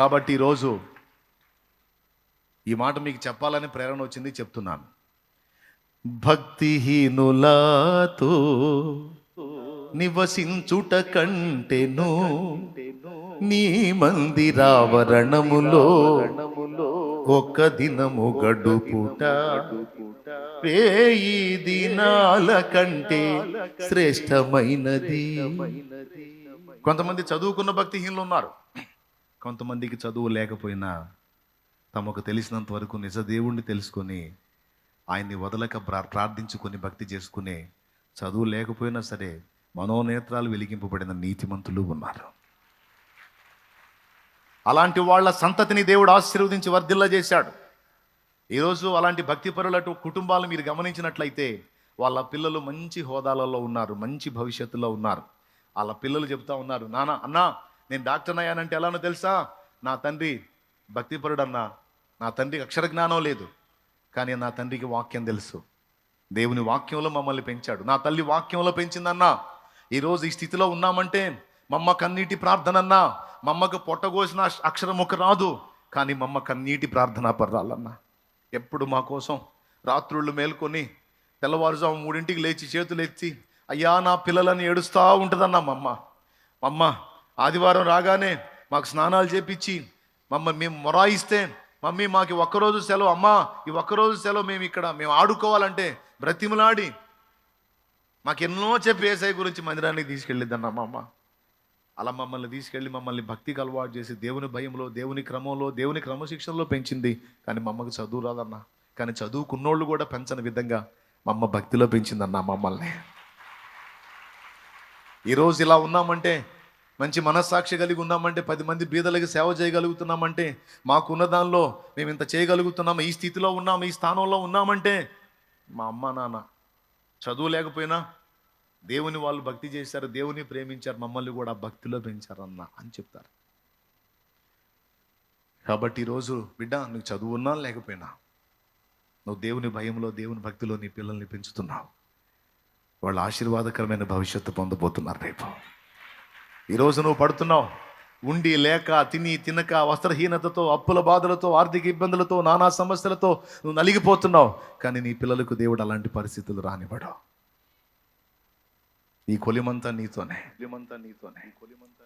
కాబట్టి ఈరోజు ఈ మాట మీకు చెప్పాలని ప్రేరణ వచ్చింది చెప్తున్నాను. భక్తిహీనులతో నివసించుట కంటెను నీ మందిరావరణములో ఒక్క దినము గడుపుట వేయి దినాల కంటే శ్రేష్టమైనది. కొంతమంది చదువుకున్న భక్తిహీనులు ఉన్నారు. కొంతమందికి చదువు లేకపోయినా తమకు తెలిసినంత వరకు నిజ దేవుణ్ణి తెలుసుకొని ఆయన్ని వదలక ప్రార్థించుకొని భక్తి చేసుకునే చదువు లేకపోయినా సరే మనోనేత్రాలు వెలిగింపబడిన నీతిమంతులు ఉన్నారు. అలాంటి వాళ్ళ సంతతిని దేవుడు ఆశీర్వదించి వర్ధిల్ల చేశాడు. ఈరోజు అలాంటి భక్తిపరులటు కుటుంబాలు మీరు గమనించినట్లయితే వాళ్ళ పిల్లలు మంచి హోదాలలో ఉన్నారు మంచి భవిష్యత్తులో ఉన్నారు. వాళ్ళ పిల్లలు చెప్తా ఉన్నారు నానా అన్నా నేను డాక్టర్ అయ్యానంటే ఎలానో తెలుసా? నా తండ్రి భక్తిపరుడు అన్నా నా తండ్రికి అక్షర జ్ఞానం లేదు కానీ నా తండ్రికి వాక్యం తెలుసు. దేవుని వాక్యంలో మమ్మల్ని పెంచాడు. నా తల్లి వాక్యంలో పెంచిందన్నా ఈరోజు ఈ స్థితిలో ఉన్నామంటే మమ్మ కన్నీటి ప్రార్థన అన్నా మమ్మకు పొట్టగోసిన అక్షరం ఒక రాదు కానీ మమ్మ కన్నీటి ప్రార్థన పర్రాలన్నా. ఎప్పుడు మా కోసం రాత్రుళ్ళు మేల్కొని తెల్లవారుజాము మూడింటికి లేచి చేతులు ఎత్తి అయ్యా నా పిల్లలని ఏడుస్తూ ఉంటుందన్నా మమ్మ. మమ్మ ఆదివారం రాగానే మాకు స్నానాలు చేపించి మమ్మల్ని మేము మొరాయిస్తే మమ్మీ మాకు ఒక్కరోజు సెలవు అమ్మా ఈ ఒక్కరోజు సెలవు మేము ఇక్కడ మేము ఆడుకోవాలంటే బ్రతిమలాడి మాకు ఎన్నో చెప్పి ఏసఐ గురించి మందిరానికి తీసుకెళ్ళిద్దన్న మా అమ్మ. అలా మమ్మల్ని తీసుకెళ్ళి మమ్మల్ని భక్తికి అలవాటు చేసి దేవుని భయంలో దేవుని క్రమంలో దేవుని క్రమశిక్షణలో పెంచింది. కానీ మా అమ్మకి చదువు రాదన్న. కానీ చదువుకున్నోళ్ళు కూడా పెంచని విధంగా మా అమ్మ భక్తిలో పెంచిందన్న మమ్మల్ని. ఈరోజు ఇలా ఉన్నామంటే మంచి మనస్సాక్షి కలిగి ఉన్నామంటే పది మంది బీదలకి సేవ చేయగలుగుతున్నామంటే మాకున్న దానిలో మేము ఇంత చేయగలుగుతున్నాము? ఈ స్థితిలో ఉన్నాము? ఈ స్థానంలో ఉన్నామంటే మా అమ్మ నాన్న చదువు లేకపోయినా దేవుని వాళ్ళు భక్తి చేశారు దేవుని ప్రేమించారు మమ్మల్ని కూడా భక్తిలో పెంచారన్న అని చెప్తారు. కాబట్టి ఈరోజు బిడ్డ నువ్వు చదువు ఉన్నా లేకపోయినా నువ్వు దేవుని భయంలో దేవుని భక్తిలో నీ పిల్లల్ని పెంచుతున్నావు. వాళ్ళు ఆశీర్వాదకరమైన భవిష్యత్తు పొందబోతున్నారు రేపు. ఈరోజు నువ్వు పడుతున్నావు. ఉండి లేక తిని తినక వస్త్రహీనతతో అప్పుల బాధలతో ఆర్థిక ఇబ్బందులతో నానా సమస్యలతో నువ్వు నలిగిపోతున్నావు. కానీ నీ పిల్లలకు దేవుడు అలాంటి పరిస్థితులు రానివ్వడు. ఈ కొలిమంతా నీతోనే. కొలిమంతా నీతోనే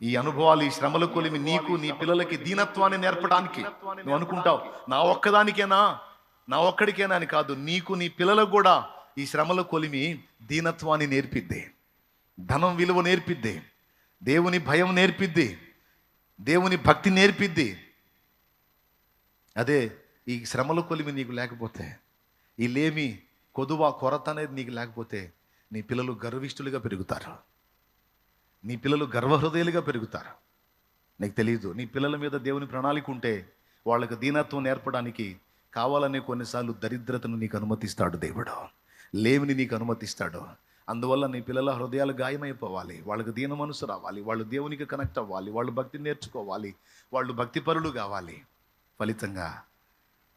ఈ అనుభవాలు ఈ శ్రమల కొలిమి నీకు నీ పిల్లలకి దీనత్వాన్ని నేర్పడానికి. నువ్వు అనుకుంటావు నా ఒక్కదానికేనా? నా ఒక్కడికేనా అని కాదు నీకు నీ పిల్లలకు కూడా ఈ శ్రమల కొలిమి దీనత్వాన్ని నేర్పిద్ది. ధనం విలువ నేర్పిద్ది. దేవుని భయం నేర్పిద్ది దేవుని భక్తి నేర్పిద్ది. అదే ఈ శ్రమల కొలిమి నీకు లేకపోతే ఈ లేమి కొదువ కొరత అనేది నీకు లేకపోతే నీ పిల్లలు గర్విష్ఠులుగా పెరుగుతారు. నీ పిల్లలు గర్వహృదయాలుగా పెరుగుతారు. నీకు తెలియదు నీ పిల్లల మీద దేవుని ప్రణాళిక ఉంటే వాళ్ళకి దీనత్వం నేర్పడానికి కావాలనే కొన్నిసార్లు దరిద్రతను నీకు అనుమతిస్తాడు దేవుడు. లేమిని నీకు అనుమతిస్తాడు. అందువల్ల నీ పిల్లల హృదయాలు గాయమైపోవాలి. వాళ్ళకి దీన మనసు రావాలి. వాళ్ళు దేవునికి కనెక్ట్ అవ్వాలి. వాళ్ళు భక్తి నేర్చుకోవాలి. వాళ్ళు భక్తిపరులు కావాలి. ఫలితంగా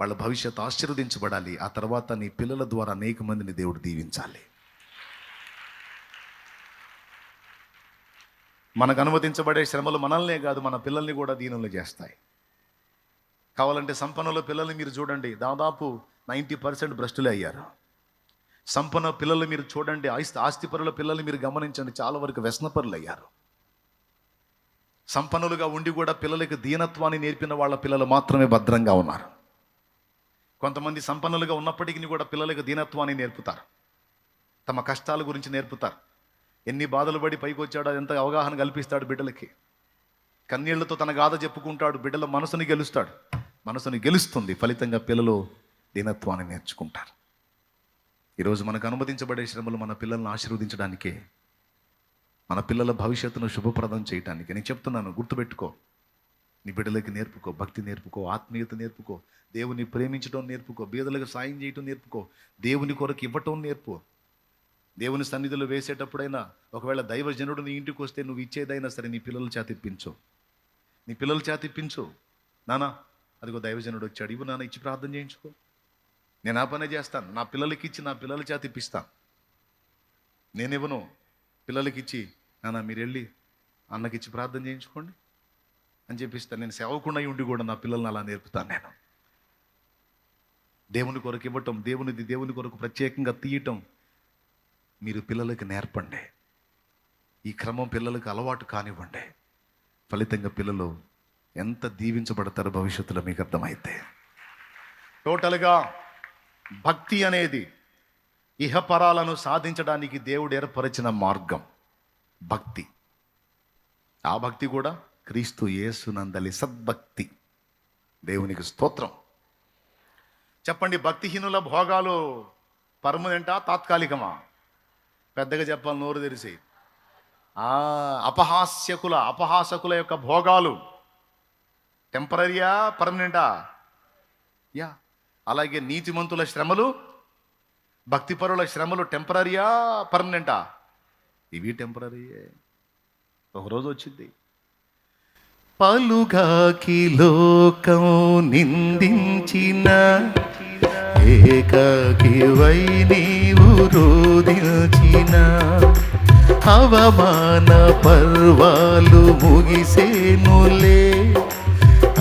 వాళ్ళ భవిష్యత్తు ఆశీర్వదించబడాలి. ఆ తర్వాత నీ పిల్లల ద్వారా అనేక మందిని దేవుడు దీవించాలి. మనకు అనుమతించబడే శ్రమలు మనల్నే కాదు మన పిల్లల్ని కూడా దీనులు చేస్తాయి. కావాలంటే సంపన్నుల పిల్లల్ని మీరు చూడండి. దాదాపు నైంటీ పర్సెంట్ భ్రష్టులే అయ్యారు. సంపన్న పిల్లలు మీరు చూడండి ఆస్తి ఆస్తిపరుల పిల్లల్ని మీరు గమనించండి చాలా వరకు వ్యసనపరులు అయ్యారు సంపన్నులుగా ఉండి కూడా పిల్లలకు దీనత్వాన్ని నేర్పిన వాళ్ళ పిల్లలు మాత్రమే భద్రంగా ఉన్నారు. కొంతమంది సంపన్నులుగా ఉన్నప్పటికీ కూడా పిల్లలకు దీనత్వాన్ని నేర్పుతారు. తమ కష్టాల గురించి నేర్పుతారు. ఎన్ని బాధలు పడి పైకి వచ్చాడో ఎంత అవగాహన కల్పిస్తాడు బిడ్డలకి. కన్నీళ్ళతో తన గాథ చెప్పుకుంటాడు బిడ్డల మనసుని గెలుస్తాడు. మనసుని గెలుస్తుంది ఫలితంగా పిల్లలు దీనత్వాన్ని నేర్చుకుంటారు. ఈరోజు మనకు అనుమతించబడే శ్రమలు మన పిల్లల్ని ఆశీర్వదించడానికే మన పిల్లల భవిష్యత్తును శుభప్రదం చేయటానికి. నేను చెప్తున్నాను గుర్తుపెట్టుకో. నీ బిడ్డలకి నేర్పుకో భక్తి నేర్పుకో ఆత్మీయత నేర్పుకో దేవుని ప్రేమించడం నేర్పుకో బీదలకు సాయం చేయటం నేర్పుకో దేవుని కొరకు ఇవ్వటం నేర్పు. దేవుని సన్నిధిలో వేసేటప్పుడైనా ఒకవేళ దైవజనుడు నీ ఇంటికి వస్తే నువ్వు ఇచ్చేదైనా సరే నీ పిల్లల చేత ఇప్పించు. నీ పిల్లల చేత ఇప్పించు. నానా అదిగో దైవజనుడు వచ్చాడు. ఇవ్వు నాన్న ఇచ్చి ప్రార్థన చేయించుకో. నేను ఆ పనే చేస్తాను. నా పిల్లలకి ఇచ్చి నా పిల్లల చేత ఇప్పిస్తాను. నేను ఇవ్వను. పిల్లలకి ఇచ్చి నాన్న మీరు వెళ్ళి అన్నకి ఇచ్చి ప్రార్థన చేయించుకోండి అని చెప్పిస్తాను. నేను సేవకుండా ఉండి కూడా నా పిల్లల్ని అలా నేర్పుతాను నేను. దేవుని కొరకు ఇవ్వటం దేవునిది దేవుని కొరకు ప్రత్యేకంగా తీయటం మీరు పిల్లలకి నేర్పండి. ఈ క్రమం పిల్లలకు అలవాటు కానివ్వండి. ఫలితంగా పిల్లలు ఎంత దీవించబడతారో భవిష్యత్తులో మీకు అర్థమైతే. టోటల్గా భక్తి అనేది ఇహపరాలను సాధించడానికి దేవుడు ఏర్పరిచిన మార్గం. భక్తి. ఆ భక్తి కూడా క్రీస్తు యేసునందలి సద్భక్తి. దేవునికి స్తోత్రం. చెప్పండి భక్తిహీనుల భోగాలు పర్మనెంటా తాత్కాలికమా? పెద్దగా చెప్పాలి నోరు తెరిసి ఆ, అపహాస్యకుల అపహాసకుల యొక్క భోగాలు. టెంపరీయా పర్మనెంటా? యా. అలాగే నీతిమంతుల శ్రమలు భక్తిపరుల శ్రమలు టెంపరీయా పర్మనెంటా ఇవి టెంపరీయే ఒకరోజు వచ్చింది. పలుగాకి లోకం నిందించిన ఏకాకివై నీవు రోదించిన అవమాన పర్వాలు ముగిసేనులే.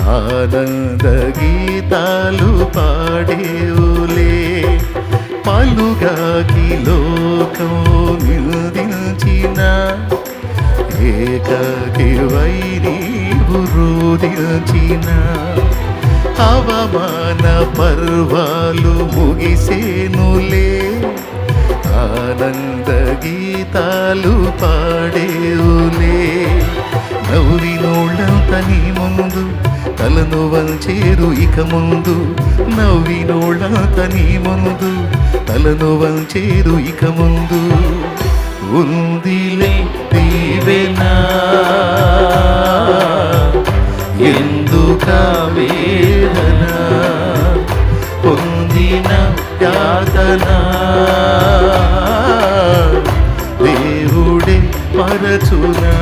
ఆనంద గీతాలు పాడేవులే. పలుగాకి లోకం నిందించిన ఏకాకివై వైరి రోదించిన అవమాన పర్వాలు ముగిసేనులే. ఆనంద గీతాలు పాడేవులే. నవ్వినోళ్ళంత నీ ముందు తలను వంచేరు ఇక ముందు. నవ్వినోళ్ళ తని ముందు. తలను వంచేరు ఇక ముందు. ఉందిలే దీవెనా ఎందుక వేదన? పొందిన యాతన? దేవుడే పరచునా?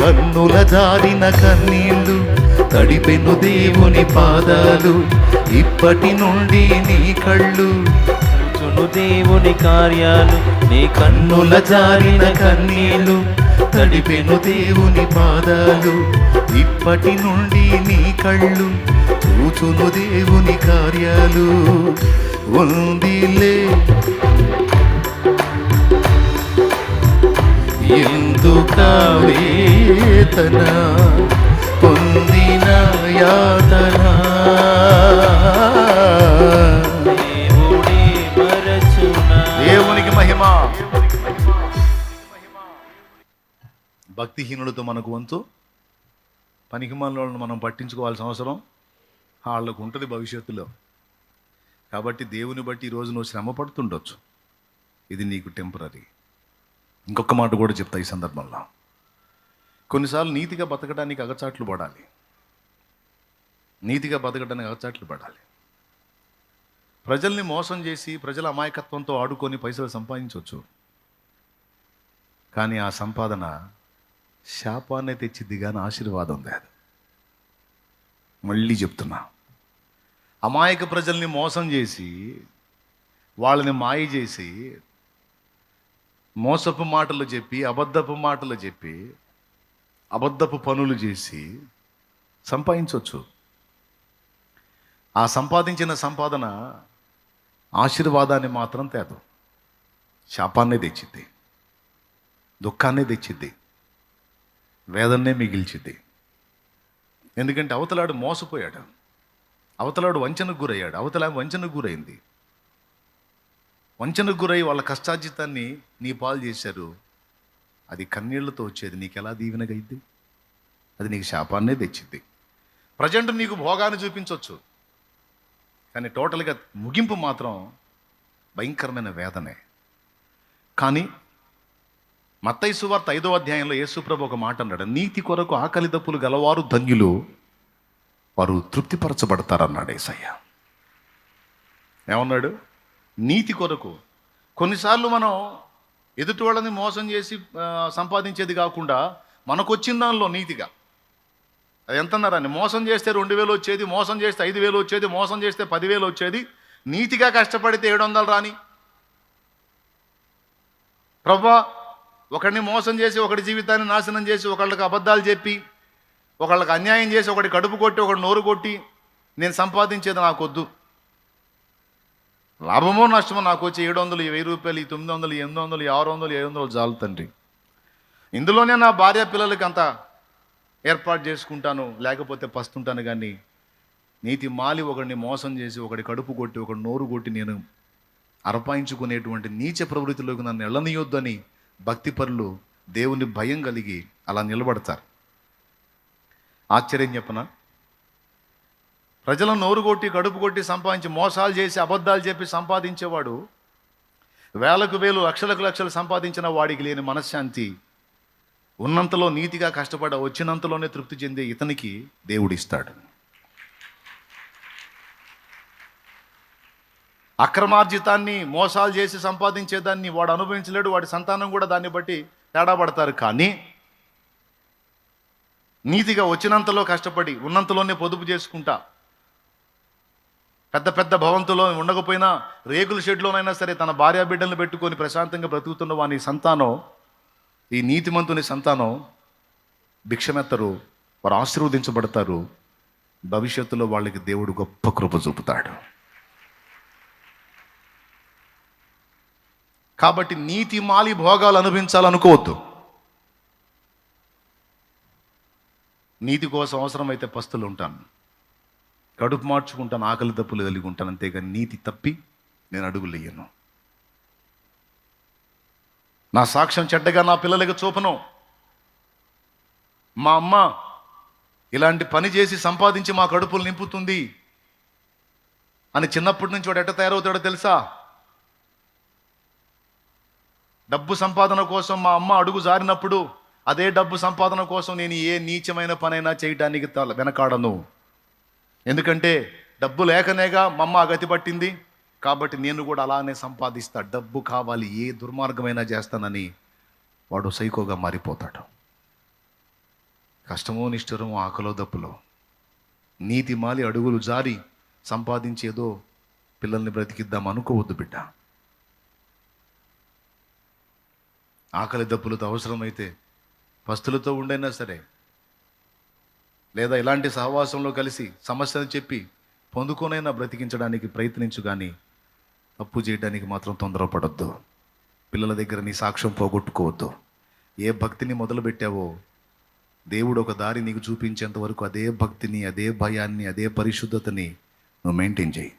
కన్నుల జారిన కన్నీళ్ళు తడిపెను దేవుని పాదాలు. ఇప్పటి నుండి నీ కళ్ళు చూచును దేవుని కార్యాలు. నీ కన్నుల జారిన కన్నీళ్ళు తడిపెను దేవుని పాదాలు. ఇప్పటి నుండి నీ కళ్ళు చూచును దేవుని కార్యాలు. ఉందిలే ఎందుక వేతన? యాతన దేవునికి మహిమ. భక్తిహీనులతో మనకు వంతు. పనికిమాలను మనం పట్టించుకోవాల్సిన అవసరం వాళ్ళకు ఉంటుంది భవిష్యత్తులో. కాబట్టి దేవుని బట్టి ఈరోజు నువ్వు శ్రమ పడుతుండొచ్చు. ఇది నీకు టెంపరీ ఇంకొక మాట కూడా చెప్తా ఈ సందర్భంలో. కొన్నిసార్లు నీతిగా బతకడానికి అగచాట్లు పడాలి. నీతిగా బతకడానికి అగచాట్లు పడాలి. ప్రజల్ని మోసం చేసి ప్రజల అమాయకత్వంతో ఆడుకొని పైసలు సంపాదించవచ్చు కానీ ఆ సంపాదన శాపాన్ని తెచ్చిద్ది కానీ ఆశీర్వాదం లేదు మళ్ళీ చెప్తున్నా. అమాయక ప్రజల్ని మోసం చేసి వాళ్ళని మాయ చేసి మోసపు మాటలు చెప్పి అబద్ధపు మాటలు చెప్పి అబద్ధపు పనులు చేసి సంపాదించవచ్చు ఆ సంపాదించిన సంపాదన ఆశీర్వాదాన్ని మాత్రం తేదు. శాపాన్నే తెచ్చిద్ది. దుఃఖాన్నే తెచ్చిద్ది. వేదన్నే మిగిల్చిద్ది. ఎందుకంటే అవతలాడు మోసపోయాడు. అవతలాడు వంచనకు గురయ్యాడు. అవతల వంచనకు గురైంది. వంచనకు గురై వాళ్ళ కష్టార్జితాన్ని నీ పాలు చేశారు. అది కన్నీళ్ళతో వచ్చేది నీకు ఎలా దీవెనగైద్ది అది నీకు శాపాన్నే తెచ్చిద్ది. ప్రజెంట్ నీకు భోగాన్ని చూపించవచ్చు కానీ టోటల్గా ముగింపు మాత్రం భయంకరమైన వేదనే. కానీ మత్తయ్య సువార్త ఐదో అధ్యాయంలో యేసుప్రభు ఒక మాట అన్నాడు నీతి కొరకు ఆకలి దప్పులు గలవారు ధన్యులు వారు తృప్తిపరచబడతారన్నాడు ఏసయ్య. ఏమన్నాడు? నీతి కొరకు. కొన్నిసార్లు మనం ఎదుటి వాళ్ళని మోసం చేసి సంపాదించేది కాకుండా మనకొచ్చిన దానిలో నీతిగా అది ఎంత అన్నారని మోసం చేస్తే రెండు వేలు వచ్చేది మోసం చేస్తే ఐదు వేలు వచ్చేది మోసం చేస్తే పదివేలు వచ్చేది. నీతిగా కష్టపడితే ఏడు వందలు రాని. ప్రభా ఒకడిని మోసం చేసి ఒకడి జీవితాన్ని నాశనం చేసి ఒకళ్ళకి అబద్ధాలు చెప్పి ఒకళ్ళకి అన్యాయం చేసి ఒకటి కడుపు కొట్టి ఒకటి నోరు కొట్టి నేను సంపాదించేది నాకొద్దు. లాభమో నష్టమో నాకు వచ్చి ఏడు వందలు వెయ్యి రూపాయలు ఈ తొమ్మిది వందలు ఎనిమిది వందలు ఆరు వందలు ఏడు వందలు చాలు తండ్రి. ఇందులోనే నా భార్య పిల్లలకి అంత ఏర్పాటు చేసుకుంటాను లేకపోతే పస్తుంటాను కానీ నీతి మాలి ఒకడిని మోసం చేసి ఒకడి కడుపు కొట్టి ఒకటి నోరు కొట్టి నేను అరపాయించుకునేటువంటి నీచ ప్రవృత్తిలోకి నన్ను ఎళ్ళనీయొద్దని భక్తిపరులు దేవుని భయం కలిగి అలా నిలబడతారు. ఆశ్చర్యం చెప్పనా? ప్రజలను నోరు కొట్టి కడుపు కొట్టి సంపాదించి మోసాలు చేసి అబద్ధాలు చెప్పి సంపాదించేవాడు వేలకు వేలు లక్షలకు లక్షలు సంపాదించిన వాడికి లేని మనశ్శాంతి ఉన్నంతలో నీతిగా కష్టపడ వచ్చినంతలోనే తృప్తి చెందే ఇతనికి దేవుడిస్తాడు. అక్రమార్జితాన్ని మోసాలు చేసి సంపాదించేదాన్ని వాడు అనుభవించలేడు వాడి సంతానం కూడా దాన్ని బట్టి తేడా పడతారు. కానీ నీతిగా వచ్చినంతలో కష్టపడి ఉన్నంతలోనే పొదుపు చేసుకుంటా పెద్ద పెద్ద భవంతులో ఉండకపోయినా రేకుల షెడ్లోనైనా సరే తన భార్యా బిడ్డలను పెట్టుకొని ప్రశాంతంగా బ్రతుకుతున్న వాని సంతానం ఈ నీతిమంతుని సంతానం భిక్షమెత్తరు వారు ఆశీర్వదించబడతారు భవిష్యత్తులో వాళ్ళకి దేవుడు గొప్ప కృప చూపుతాడు. కాబట్టి నీతి మాలి భోగాలు అనుభవించాలనుకోవద్దు. నీతి కోసం అవసరమైతే పస్తులు ఉంటాను. కడుపు మార్చుకుంటాను ఆకలి తప్పులు కలిగి ఉంటాను అంతేగాని నీతి తప్పి నేను అడుగులేయను నా సాక్ష్యం చెడ్డగా నా పిల్లలకి చూపను. మా అమ్మ ఇలాంటి పని చేసి సంపాదించి మా కడుపులు నింపుతుంది అని చిన్నప్పటి నుంచి వాడు ఎట్ట తయారవుతాడో తెలుసా? డబ్బు సంపాదన కోసం మా అమ్మ అడుగు జారినప్పుడు అదే డబ్బు సంపాదన కోసం నేను ఏ నీచమైన పనైనా చేయడానికి వెనకాడను. ఎందుకంటే డబ్బు లేకనేగా మా అమ్మ గతి పట్టింది. కాబట్టి నేను కూడా అలానే సంపాదిస్తా. డబ్బు కావాలి ఏ దుర్మార్గమైనా చేస్తానని వాడు సైకోగా మారిపోతాడు. కష్టమో నిష్ఠురమో ఆకలో దప్పులో నీతి మాలి అడుగులు జారి సంపాదించేదో పిల్లల్ని బ్రతికిద్దాం అనుకోవద్దు బిడ్డ. ఆకలి దప్పులతో అవసరమైతే పస్తులతో ఉండైనా సరే లేదా ఇలాంటి సహవాసంలో కలిసి సమస్యను చెప్పి పొందుకోనైనా బ్రతికించడానికి ప్రయత్నించు కానీ తప్పు చేయడానికి మాత్రం తొందరపడద్దు. పిల్లల దగ్గర నీ సాక్ష్యం పోగొట్టుకోవద్దు. ఏ భక్తిని మొదలుపెట్టావో దేవుడు ఒక దారి నీకు చూపించేంత వరకు అదే భక్తిని అదే భయాన్ని అదే పరిశుద్ధతని నువ్వు మెయింటైన్ చేయి.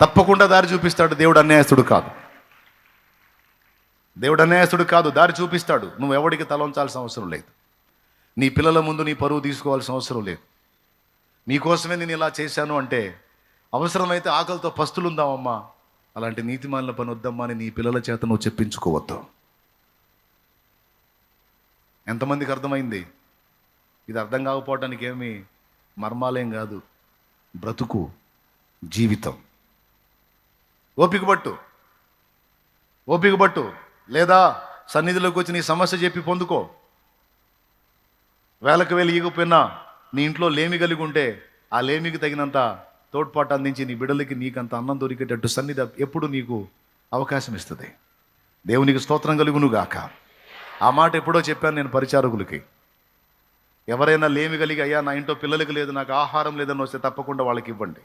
తప్పకుండా దారి చూపిస్తాడు దేవుడు అన్యాయస్తుడు కాదు. దేవుడు అన్యాయస్తుడు కాదు దారి చూపిస్తాడు. నువ్వు ఎవడికి తలంచాల్సిన అవసరం లేదు. నీ పిల్లల ముందు నీ పరువు తీసుకోవాల్సిన అవసరం లేదు. నీకోసమే నేను ఇలా చేశాను అంటే అవసరమైతే ఆకలితో పస్తులుందామమ్మా. అలాంటి నీతిమాలిన పని వద్దమ్మా అని నీ పిల్లల చేత నువ్వు చెప్పించుకోవద్దు. ఎంతమందికి అర్థమైంది? ఇది అర్థం కాకపోవటానికి ఏమి మర్మాలేం కాదు. బ్రతుకు జీవితం. ఓపిక పట్టు. ఓపిక పట్టు. లేదా సన్నిధిలోకి వచ్చి నీ సమస్య చెప్పి పొందుకో. వేలకు వేలు ఈగపోయినా నీ ఇంట్లో లేమి కలిగి ఉంటే ఆ లేమికి తగినంత తోడ్పాటు అందించి నీ బిడ్డలకి నీకంత అన్నం దొరికేటట్టు సన్నిధి ఎప్పుడు నీకు అవకాశం ఇస్తుంది. దేవునికి స్తోత్రం కలుగును గాక ఆ మాట ఎప్పుడో చెప్పాను నేను పరిచారకులకి. ఎవరైనా లేమి కలిగి అయ్యా నా ఇంట్లో పిల్లలకి లేదు నాకు ఆహారం లేదని వస్తే తప్పకుండా వాళ్ళకి ఇవ్వండి.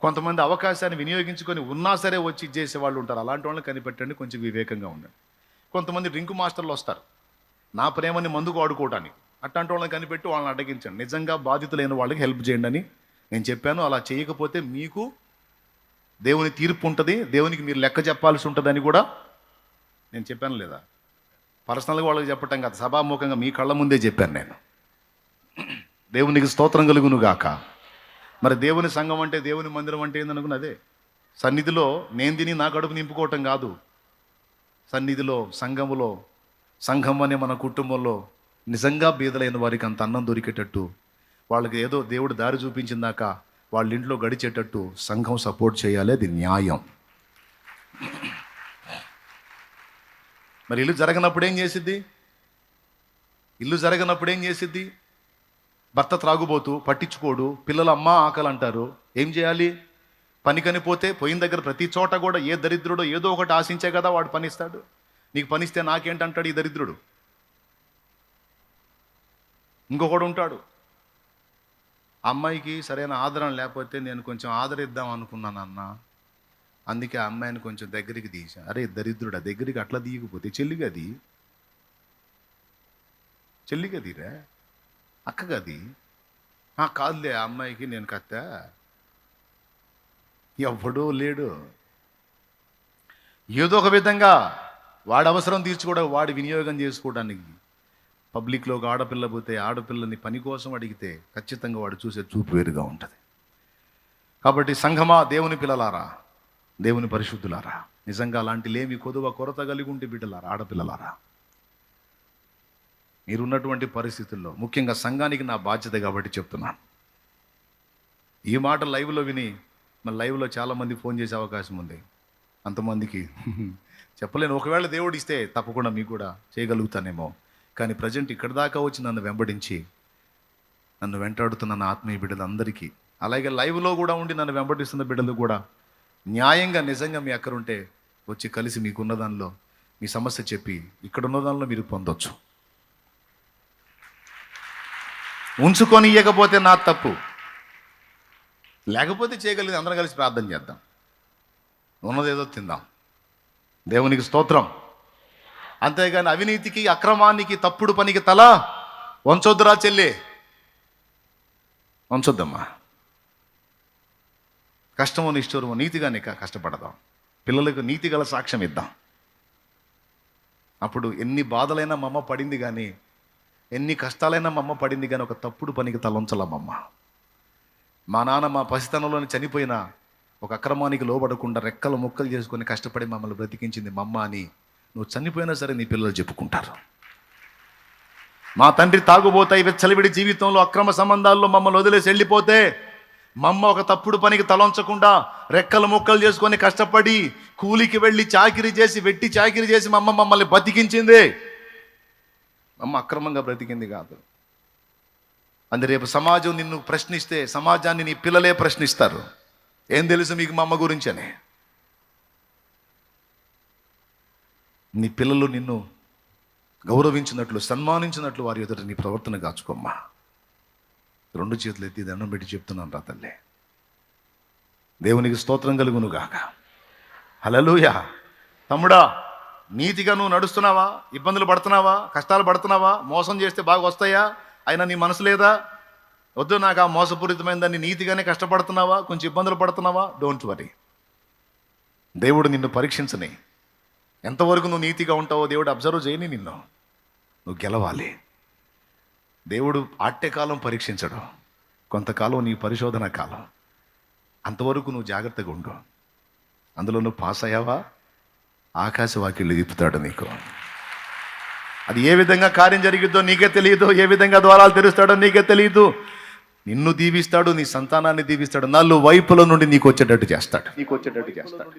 కొంతమంది అవకాశాన్ని వినియోగించుకొని ఉన్నా సరే వచ్చి చేసే వాళ్ళు ఉంటారు. అలాంటి వాళ్ళని కనిపెట్టండి కొంచెం వివేకంగా ఉండండి. కొంతమంది డ్రింక్ మాస్టర్లు వస్తారు. నా ప్రేమని మందుకు వాడుకోవడానికి అట్లాంటి వాళ్ళని కనిపెట్టి వాళ్ళని అడ్డగించండి. నిజంగా బాధితులైన వాళ్ళకి హెల్ప్ చేయండి అని నేను చెప్పాను అలా చేయకపోతే మీకు దేవుని తీర్పు ఉంటుంది దేవునికి మీరు లెక్క చెప్పాల్సి ఉంటుందని కూడా నేను చెప్పాను లేదా? పర్సనల్గా వాళ్ళకి చెప్పటం కాదు సభాముఖంగా మీ కళ్ళ ముందే చెప్పాను నేను. దేవునికి స్తోత్రం కలుగును గాక. మరి దేవుని సంఘం అంటే దేవుని మందిరం అంటే ఏందనుకున్న అదే. సన్నిధిలో నేను తిని నా కడుపు నింపుకోవటం కాదు. సన్నిధిలో సంఘములో సంఘం అనే మన కుటుంబంలో నిజంగా బీదలైన వారికి అంత అన్నం దొరికేటట్టు వాళ్ళకి ఏదో దేవుడు దారి చూపించిందాక వాళ్ళ ఇంట్లో గడిచేటట్టు సంఘం సపోర్ట్ చేయాలి అది న్యాయం. మరి ఇల్లు జరగనప్పుడు ఏం చేసిద్ది? ఇల్లు జరగనప్పుడు ఏం చేసిద్ది? భర్త త్రాగుబోతూ పట్టించుకోడు పిల్లలు అమ్మ ఆకలి అంటారు. ఏం చేయాలి? పనికని పోతే పోయిన దగ్గర ప్రతి చోట కూడా ఏ దరిద్రుడో ఏదో ఒకటి ఆశించే కదా వాడు పనిస్తాడు. నీకు పనిస్తే నాకేంటంటాడు ఈ దరిద్రుడు? ఇంకొకడు ఉంటాడు. అమ్మాయికి సరైన ఆదరణ లేకపోతే నేను కొంచెం ఆదరిద్దాం అనుకున్నాను అన్న. అందుకే ఆ అమ్మాయిని కొంచెం దగ్గరికి తీసా అరే దరిద్రుడా దగ్గరికి అట్లా తీయకపోతే చెల్లిగది? చెల్లిగదిరా అక్కగది? ఆ, కాదులే ఆ అమ్మాయికి నేను కత్త. ఎవడో లేడు. ఏదో ఒక విధంగా వాడి అవసరం తీర్చుకోవడం వాడి వినియోగం చేసుకోవడానికి పబ్లిక్లో ఒక ఆడపిల్ల పోతే ఆడపిల్లని పని కోసం అడిగితే ఖచ్చితంగా వాడు చూసే చూపు వేరుగా ఉంటుంది. కాబట్టి సంఘమా దేవుని పిల్లలారా దేవుని పరిశుద్ధులారా నిజంగా అలాంటి లేమి కొదువ కొరత కలిగి ఉంటే బిడ్డలారా ఆడపిల్లలారా? మీరున్నటువంటి పరిస్థితుల్లో ముఖ్యంగా సంఘానికి నా బాధ్యత కాబట్టి చెప్తున్నాను ఈ మాట లైవ్లో విని మన లైవ్లో చాలామంది ఫోన్ చేసే అవకాశం ఉంది. అంతమందికి చెప్పలేను. ఒకవేళ దేవుడు ఇస్తే తప్పకుండా మీకు కూడా చేయగలుగుతానేమో. కానీ ప్రజెంట్ ఇక్కడ దాకా వచ్చి నన్ను వెంబడించి నన్ను వెంటాడుతున్న నా ఆత్మీయ బిడ్డలందరికీ అలాగే లైవ్లో కూడా ఉండి నన్ను వెంబడిస్తున్న బిడ్డలు కూడా న్యాయంగా నిజంగా మీ అక్కరుంటే వచ్చి కలిసి మీకున్న దానిలో మీ సమస్య చెప్పి ఇక్కడ ఉన్న దానిలో మీరు పొందొచ్చు. ఉంచుకొని ఇవ్వకపోతే నా తప్పు. లేకపోతే చేయగలిగింది అందరం కలిసి ప్రార్థన చేద్దాం. ఉన్నదేదో తిందాం. దేవునికి స్తోత్రం. అంతేగాని అవినీతికి అక్రమానికి తప్పుడు పనికి తల వంచొద్దురా చెల్లి. వంచొద్దమ్మా. కష్టము నిష్ఠూరమో నీతిగా నీకు కష్టపడదాం. పిల్లలకు నీతి గల సాక్ష్యం ఇద్దాం. అప్పుడు ఎన్ని బాధలైనా మమ్మ పడింది కానీ ఎన్ని కష్టాలైనా మమ్మ పడింది కానీ ఒక తప్పుడు పనికి తలంచలమ్మమ్మ మా నాన్న మా పసితనంలోనే చనిపోయినా ఒక అక్రమానికి లోబడకుండా రెక్కలు ముక్కలు చేసుకొని కష్టపడి మమ్మల్ని బ్రతికించింది మమ్మ అని నువ్వు చనిపోయినా సరే నీ పిల్లలు చెప్పుకుంటారు. మా తండ్రి తాగుబోతాయి వెచ్చలివిడి జీవితంలో అక్రమ సంబంధాల్లో మమ్మల్ని వదిలేసి వెళ్ళిపోతే మమ్మ ఒక తప్పుడు పనికి తలంచకుండా రెక్కలు ముక్కలు చేసుకొని కష్టపడి కూలికి వెళ్ళి చాకిరీ చేసి వెట్టి చాకిరీ చేసి మమ్మ మమ్మల్ని బతికించింది. మమ్మ అమ్మ అక్రమంగా బ్రతికింది కాదు. అందు రేపు సమాజం నిన్ను ప్రశ్నిస్తే సమాజాన్ని నీ పిల్లలే ప్రశ్నిస్తారు. ఏం తెలుసు మీకు మా అమ్మ గురించి అని? నీ పిల్లలు నిన్ను గౌరవించినట్లు సన్మానించినట్లు వారి ఎదుట నీ ప్రవర్తన కాచుకోమ్మా. రెండు చేతులు ఎత్తి దండం పెట్టి చెప్తున్నాను రా తల్లి. దేవునికి స్తోత్రం కలుగును గాక హలలుయా తమ్ముడా నీతిగా నువ్వు నడుస్తున్నావా? ఇబ్బందులు పడుతున్నావా? కష్టాలు పడుతున్నావా? మోసం చేస్తే బాగా వస్తాయా? అయినా నీ మనసు లేదా? వద్దు నాకు ఆ మోసపూరితమైన దాన్ని నీతిగానే కష్టపడుతున్నావా? కొంచెం ఇబ్బందులు పడుతున్నావా? డోంట్ వరీ దేవుడు నిన్ను పరీక్షించని ఎంతవరకు నువ్వు నీతిగా ఉంటావో దేవుడు అబ్జర్వ్ చేయని నిన్ను. నువ్వు గెలవాలి. దేవుడు ఆట్యకాలం పరీక్షించడు. కొంతకాలం నీ పరిశోధన కాలం. అంతవరకు నువ్వు జాగ్రత్తగా ఉండు. అందులో నువ్వు పాస్ అయ్యావా? ఆకాశవాకిళ్ళు తిప్పుతాడు నీకు. అది ఏ విధంగా కార్యం జరిగిద్దో నీకే తెలియదు. ఏ విధంగా ద్వారాలు తెరుస్తాడో నీకే తెలియదు. నిన్ను దీవిస్తాడు నీ సంతానాన్ని దీవిస్తాడు. నల్లు వైపుల నుండి నీకు వచ్చేటట్టు చేస్తాడు. నీకు వచ్చేటట్టు చేస్తాడు.